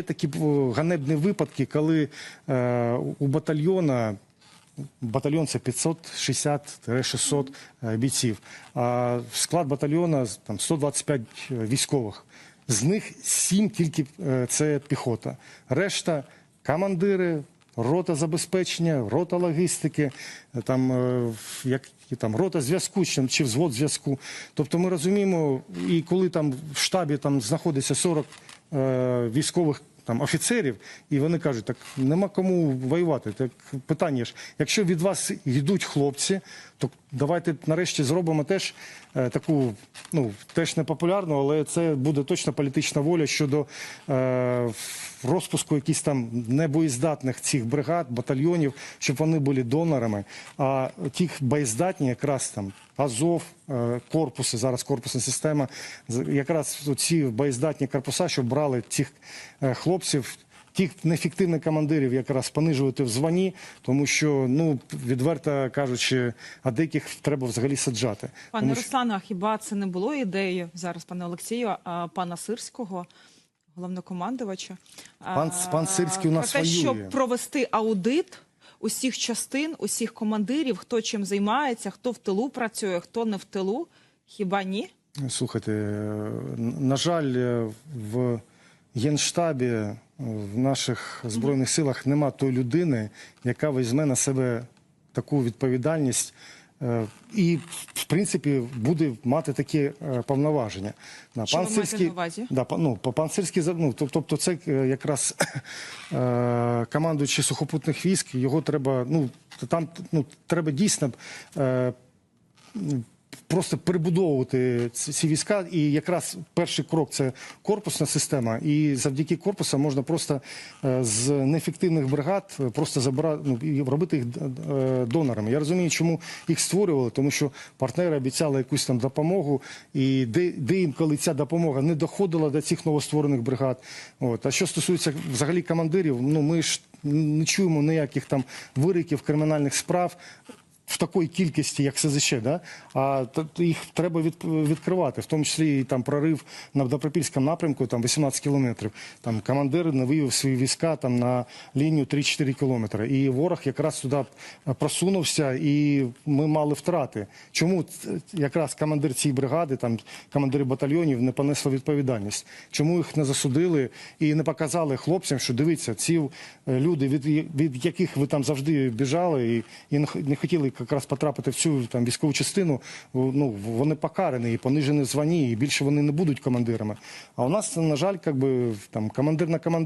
Є такі ганебні випадки, коли е, у батальйона батальйон це 560-600 е, бійців, а в склад батальйона там 125 військових. З них 7 тільки е, це піхота. Решта командири, рота забезпечення, рота логістики, е, там, е, як, там рота зв'язку чи, взвод зв'язку. Тобто ми розуміємо, і коли там в штабі там знаходиться 40 е, військових там офіцерів, і вони кажуть, так нема кому воювати. Так питання ж, якщо від вас йдуть хлопці, то давайте нарешті зробимо теж е, таку, ну теж непопулярну, але це буде точно політична воля щодо е, розпуску якісь там небоєздатних цих бригад, батальйонів, щоб вони були донорами. А тих боєздатні, якраз там Азов, е, корпуси, зараз корпусна система, якраз ці боєздатні корпуса, щоб брали цих е, хлопців. Тих неефективних командирів якраз понижувати в званні, тому що ну відверто кажучи, а деяких треба взагалі саджати. Пане Тому що- Руслане, а хіба це не було ідеєю зараз, пане Олексію, а пана Сирського, головнокомандувача? Пан- пан Сирський у нас про те, щоб провести аудит усіх частин, усіх командирів, хто чим займається, хто в тилу працює, хто не в тилу. Хіба ні? Слухайте, на жаль, в Генштабі в наших збройних силах нема тої людини, яка візьме на себе таку відповідальність. Е, І, в принципі, буде мати такі е, повноваження. Да, Що ви маєте на увазі? Да, ну, по- пан Сирський, ну, тобто це е, якраз командуючи командуючий сухопутних військ, його треба, ну, там ну, треба дійсно просто перебудовувати ці війська. І якраз перший крок це корпусна система. І завдяки корпусу можна просто е, з неефективних бригад просто забирати ну, робити їх е, донорами. Я розумію, чому їх створювали, тому що партнери обіцяли якусь там допомогу, і де, де їм, коли ця допомога не доходила до цих новостворених бригад. От. А що стосується взагалі командирів, ну ми ж не чуємо ніяких там вириків кримінальних справ в такій кількості, як СЗЧ, да? а їх треба від, відкривати, в тому числі там прорив на Добропільському напрямку, там 18 кілометрів. Там командир не вивів свої війська там на лінію 3-4 кілометри. І ворог якраз туди просунувся, і ми мали втрати. Чому якраз командир цієї бригади, там командири батальйонів не понесли відповідальність? Чому їх не засудили і не показали хлопцям, що дивіться, ці е, люди, від, від яких ви там завжди біжали, і, і не хотіли якраз потрапити в цю там військову частину, ну вони покарані і понижені звані, і більше вони не будуть командирами. А у нас, на жаль, як би там командир на командир.